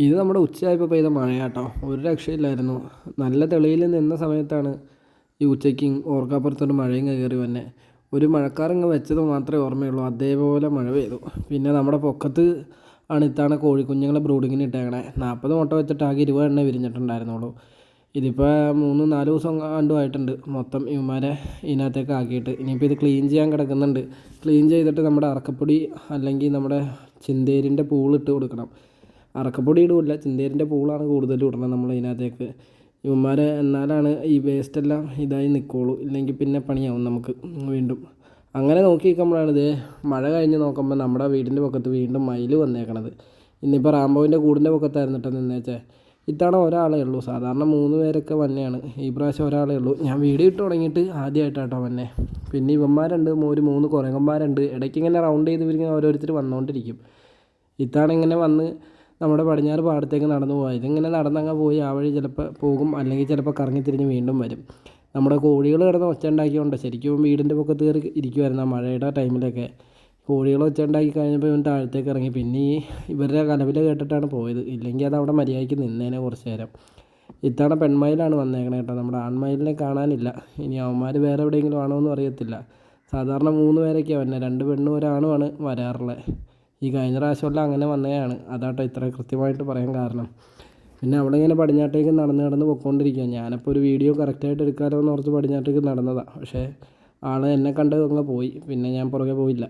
ഇത് നമ്മുടെ ഉച്ചയായപ്പോൾ പെയ്ത മഴയാട്ടോ. ഒരു രക്ഷയില്ലായിരുന്നു. നല്ല തെളിയിൽ നിന്ന സമയത്താണ് ഈ ഉച്ചയ്ക്ക് ഓർക്കാപ്പുറത്തോട്ട് മഴയും കയറി വന്നെ. ഒരു മഴക്കാരങ്ങ് വെച്ചത് മാത്രമേ ഓർമ്മയുള്ളൂ. അതേപോലെ മഴ പെയ്തു. പിന്നെ നമ്മുടെ പൊക്കത്ത് ആണ് ഇത്തവണ കോഴിക്കുഞ്ഞുങ്ങളെ ബ്രൂഡിങ്ങിന് ഇട്ടേക്കണേ. നാൽപ്പത് മുട്ട വെച്ചിട്ട് ആകെ ഇരുപത് എണ്ണ വിരിഞ്ഞിട്ടുണ്ടായിരുന്നുള്ളൂ. ഇതിപ്പോൾ മൂന്ന് നാല് ദിവസം ആണ്ടുമായിട്ടുണ്ട് മൊത്തം ഇവന്മാരെ ഇതിനകത്തേക്ക് ആക്കിയിട്ട്. ഇനിയിപ്പോൾ ഇത് ക്ലീൻ ചെയ്യാൻ കിടക്കുന്നുണ്ട്. ക്ലീൻ ചെയ്തിട്ട് നമ്മുടെ അറക്കപ്പൊടി അല്ലെങ്കിൽ നമ്മുടെ ചിന്തേരിന്റെ പൂളിട്ട് കൊടുക്കണം. അറക്കപ്പൊടി ഇടില്ല ചിന്തേരിന്റെ പൂളാണ് കൂടുതലും ഇടുന്നത് നമ്മൾ ഇതിനകത്തേക്ക്. ഇവന്മാർ എന്നാലാണ് ഈ വേസ്റ്റെല്ലാം ഇതായി നിൽക്കുകയുള്ളൂ ഇല്ലെങ്കിൽ പിന്നെ പണിയാവും നമുക്ക് വീണ്ടും. അങ്ങനെ നോക്കി നിൽക്കുമ്പോഴാണ് ഇത് മഴ കഴിഞ്ഞ് നോക്കുമ്പോൾ നമ്മുടെ വീടിന്റെ പൊക്കത്ത് വീണ്ടും മയിൽ വന്നേക്കണത്. ഇന്നിപ്പോൾ റാംബോവിന്റെ കൂടിന്റെ പൊക്കത്തായിരുന്നു കേട്ടോ നിന്നേച്ചേ. ഇത്തവണ ഒരാളേ ഉള്ളൂ സാധാരണ മൂന്ന് പേരൊക്കെ വന്നെയാണ്. ഈ പ്രാവശ്യം ഒരാളേ ഉള്ളൂ. ഞാൻ വീഡിയോ ഇട്ട് തുടങ്ങിയിട്ട് ആദ്യമായിട്ടാട്ടോ വന്നെ. പിന്നെ ഇവന്മാരുണ്ട് ഒരു മൂന്ന് കുരങ്ങന്മാരുണ്ട്. ഇടയ്ക്ക് ഇങ്ങനെ റൗണ്ട് ചെയ്ത് ഇവരിങ്ങനെ ഓരോരുത്തർ വന്നുകൊണ്ടിരിക്കും ഇത്തവണ ഇങ്ങനെ വന്ന് നമ്മുടെ പടിഞ്ഞാറ് പാടത്തേക്ക് നടന്നു പോകാം ഇതിങ്ങനെ നടന്നങ്ങ് പോയി ആ വഴി ചിലപ്പോൾ പോകും. അല്ലെങ്കിൽ ചിലപ്പോൾ കറങ്ങി തിരിഞ്ഞ് വീണ്ടും വരും. നമ്മുടെ കോഴികൾ കിടന്ന് ഒച്ച ഉണ്ടാക്കിയോണ്ട് ശരിക്കും വീടിന്റെ പൊക്കത്ത് കയറി ഇരിക്കുമായിരുന്നു ആ മഴയുടെ ടൈമിലൊക്കെ. കോഴികൾ ഒച്ച ഉണ്ടാക്കി കഴിഞ്ഞപ്പോൾ ഇവൻ താഴത്തേക്ക് ഇറങ്ങി. പിന്നെ ഈ ഇവരുടെ കലവിൽ കേട്ടിട്ടാണ് പോയത്. ഇല്ലെങ്കിൽ അത് അവിടെ മര്യാദയ്ക്ക് നിന്നേനെ കുറച്ച് നേരം. ഇത്തവണ പെൺമയിലാണ് വന്നേക്കണേ കേട്ടോ. നമ്മുടെ ആൺമയിലിനെ കാണാനില്ല. ഇനി അവന്മാർ വേറെ എവിടെയെങ്കിലും ആണോ എന്നും അറിയത്തില്ല. സാധാരണ മൂന്ന് പേരൊക്കെയാണ് വരുന്നത് രണ്ട് പെണ്ണും ഒരാണുമാണ് വരാറുള്ളത്. ഈ കഴിഞ്ഞ പ്രാവശ്യമെല്ലാം അങ്ങനെ വന്നതാണ്. അതാട്ടോ ഇത്ര കൃത്യമായിട്ട് പറയാൻ കാരണം. പിന്നെ അവിടെ ഇങ്ങനെ പടിഞ്ഞാട്ടേക്ക് നടന്ന് നടന്ന് പൊയ്ക്കൊണ്ടിരിക്കുക ഞാനപ്പോൾ ഒരു വീഡിയോ കറക്റ്റായിട്ട് എടുക്കാമല്ലോ എന്ന് ഓർത്ത് പടിഞ്ഞാട്ടേക്ക് നടന്നതാണ് പക്ഷേ ആൾ എന്നെ കണ്ട് അങ്ങ് പോയി. പിന്നെ ഞാൻ പുറകെ പോയില്ല.